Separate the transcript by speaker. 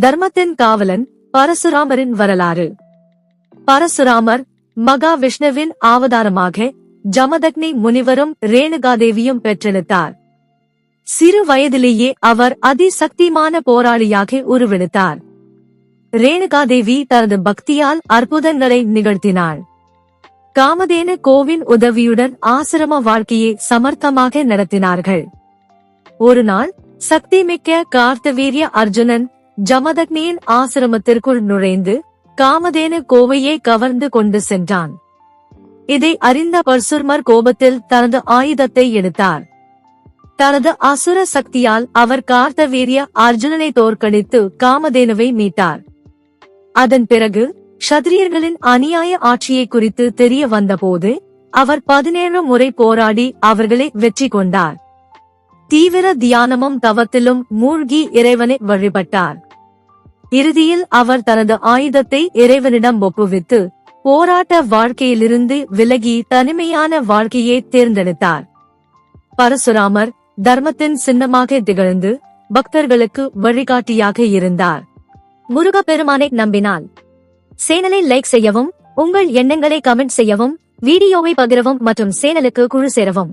Speaker 1: தர்மத்தின் காவலன் பரசுராமரின் வரலாறு. பரசுராமர் மகாவிஷ்ணுவின் ஆவதாரமாக ஜமதக்னி முனிவரும் ரேணுகாதேவியும் பெற்றெடுத்தார். சிறு வயதிலேயே அவர் அதிசக்திமான போராளியாக உருவெடுத்தார். ரேணுகாதேவி தனது பக்தியால் அற்புதங்களை நிகழ்த்தினாள். காமதேன கோவின் உதவியுடன் ஆசிரம வாழ்க்கையை சமர்த்தமாக நடத்தினார்கள். ஒரு நாள் சக்திமிக்க கார்த்தவீரிய அர்ஜுனன் ஜமதக்னியின் ஆசிரமத்திற்குள் நுழைந்து காமதேனு கோவையை கவர்ந்து கொண்டு சென்றான். இதை அறிந்த பர்சுர்மர் கோபத்தில் தனது ஆயுதத்தை எடுத்தார். தனது அசுர சக்தியால் அவர் கார்த்தவீரிய அர்ஜுனனை தோற்கடித்து காமதேனுவை மீட்டார். அதன் பிறகு க்ஷத்ரியர்களின் அநியாய ஆட்சியை குறித்து தெரிய வந்தபோது அவர் பதினேழு முறை போராடி அவர்களை வெற்றி கொண்டார். தீவிர தியானமும் தவத்திலும் மூழ்கி இறைவனை வழிபட்டார். இறுதியில் அவர் தனது ஆயுதத்தை இறைவனிடம் ஒப்புவித்து போராட்ட வாழ்க்கையிலிருந்து விலகி தனிமையான வாழ்க்கையை தேர்ந்தெடுத்தார். பரசுராமர் தர்மத்தின் சின்னமாக திகழ்ந்து பக்தர்களுக்கு வழிகாட்டியாக இருந்தார். முருகப்பெருமானை நம்பினால். சேனலை லைக் செய்யவும் உங்கள் எண்ணங்களை கமெண்ட் செய்யவும் வீடியோவை பகிரவும் மற்றும் சேனலுக்கு குழு சேரவும்.